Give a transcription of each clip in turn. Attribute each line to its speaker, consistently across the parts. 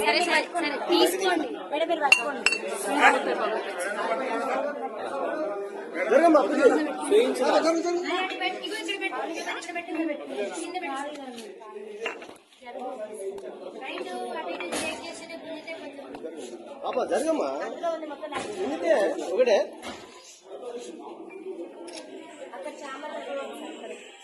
Speaker 1: సరే సరే సరే తీసుకోండి.
Speaker 2: మేడం పట్టుకోండి.
Speaker 3: జరగమ్మా.
Speaker 1: ఇక్కడ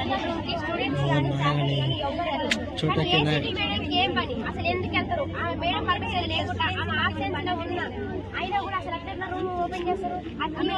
Speaker 4: అని
Speaker 2: చాలా మంది రాశారు మేడం చాలా
Speaker 4: ఏం పని? అసలు ఎందుకు వెళ్తారు? ఆ మేడం పర్మిషన్ లేకుండా ఆమె ఆబ్సెన్స్లో ఉన్నా అయినా కూడా అసలు ఎక్కడ రూమ్ ఓపెన్ చేస్తారు. అట్లా